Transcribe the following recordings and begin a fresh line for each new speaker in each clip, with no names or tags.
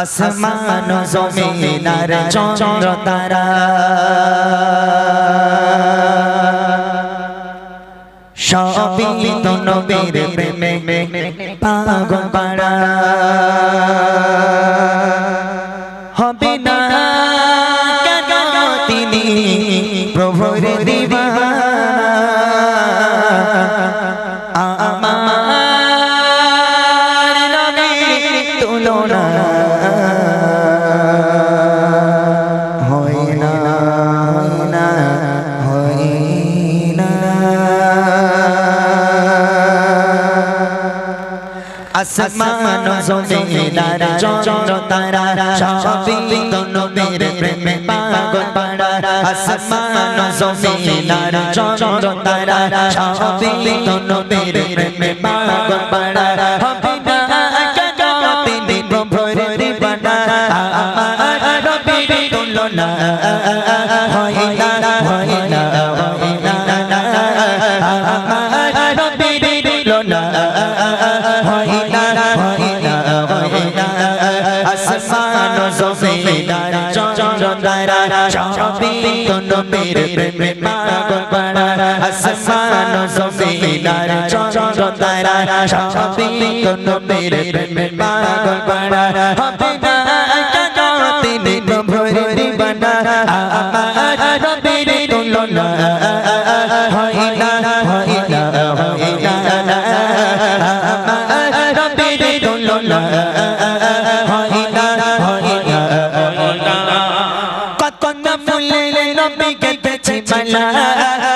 আসমান জমিন আর চন্দ্র তারা। সবই তো নবীর প্রেমে পাগল পাড়া। আসমান আর চন্দ্র তারা সবই তো নবীর প্রেমে পাগল পাড়া আসমান আর চন্দ্র তারা সবই তো নবীর প্রেমে পাগল পাড়া হয় হয় না হয় তো নবীর প্রেমে পাগল পাড়া আসমান জমিন আর চন্দ্র তারা সবই তো নবীর মালা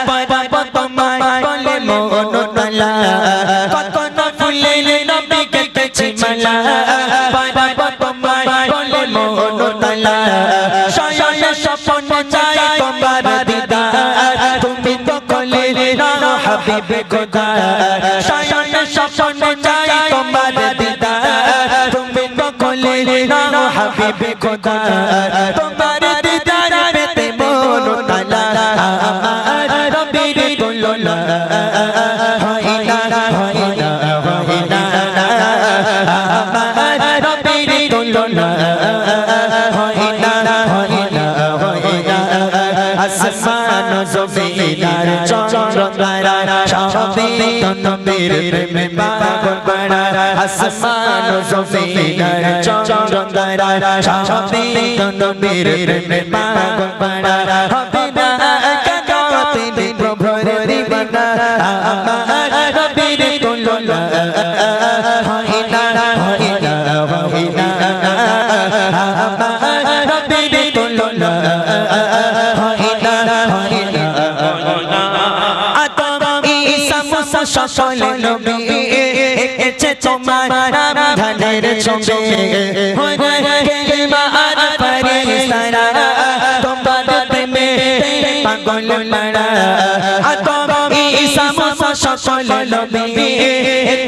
পরাব তোমার বলে মন তালা। কত না ফুলের নবী কেটেছে মালা। পরাব তোমার বলে মন তালা। শয়ন স্বপ্ন চাই তোমার দিদার। তুমি তো কলে না হাবিবে খোদা শয়ন স্বপ্ন চাই তোমার দিদার। তুমি তো কলে না হাবিবে খোদা তোমার দিদার পেতে আমার রবির তুলনা হয় না হয় না হয় না আমার রবির তুলনা হয় না হয় না হয় না আসমান জমিন আর চন্দ্র তারা সবই তো নবীর প্রেমে পাগল পাড়া আসমান জমিন আর চন্দ্র তারা সবই তো নবীর প্রেমে পাগল পাড়া দিবানা আমার নবীর তুলনা হয় না হয় না হয় না আমার নবীর তুলনা হয় না হয় না আদম ঈসা মুসা সকল নবী এসেছে তোমার ধানের ছবি হয়ে গেলে আর ফেরেশতারা তোমার প্রেমে পাগল মারা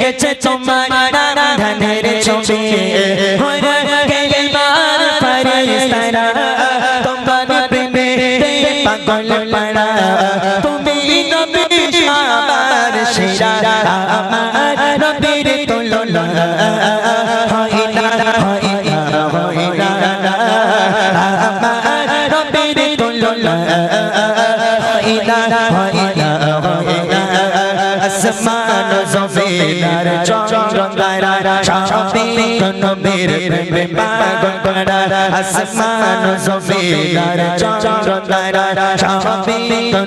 এসেছে তোমার ধানের ছবি পাগল পাড়া। তুমি আমার শিরা আমার নবীর তুলনা। আসমান জমিন আর চন্দ্র তারা সবই তো পাগল পাড়া আসমান জমিন আর চন্দ্র তারা সবই তো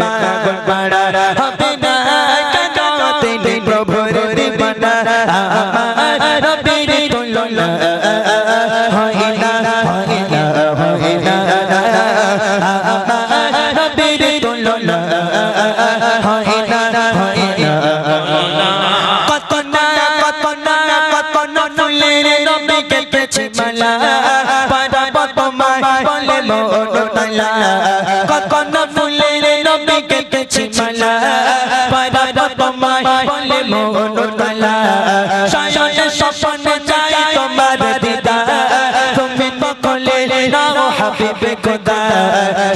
পাগল পাড়া হবে বলে মন তালা কত না ফুলের নবী কেটেছে মালা পারাব তোমার বলে মন তালা শয়ন স্বপ্ন চাই তোমার দিদা তুমি তো কলে নাও হাবিবে খোদা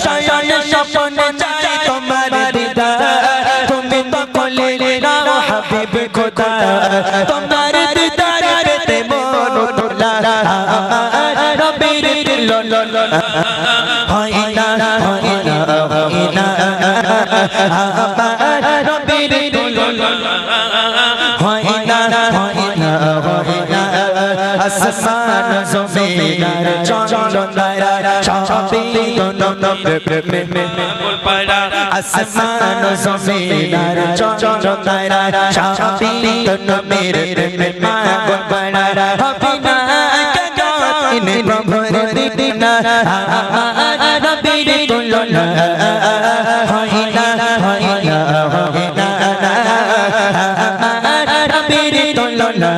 শয়ন স্বপ্ন চাই তোমার দিদা তুমি তো কলে নাও হাবিবে খোদা তোমার দিদার পেতে মন হয় না হয় না হয় না আমার রবের তুলনা হয় না হয় না হয় না আসমান জমিনার চন্দ্রারা সবই
গোল পায়রা
আসমান জমিনার চন্দ্রারা সবই মেরে মাগল বড়া হবে না দিনা আমার নবীর তুলনা হয় না হয় না হয় না নবীর তুলনা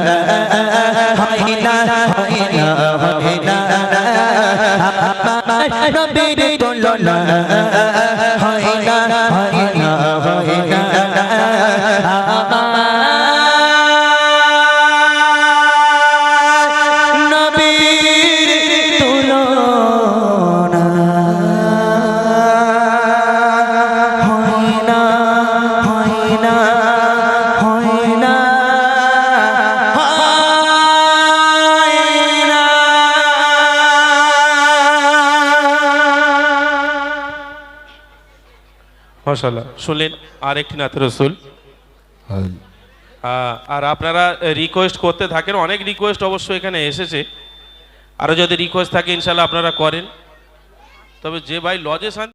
হয় না হয় না হয় না নবীর তুলনা
মাশাল্লাহ শুনলেন আর একটি নাথ রসুল। আর আপনারা রিকোয়েস্ট করতে থাকেন অনেক রিকোয়েস্ট অবশ্য এখানে এসেছে। আরও যদি রিকোয়েস্ট থাকে ইনশাল্লাহ আপনারা করেন। তবে যে ভাই লজে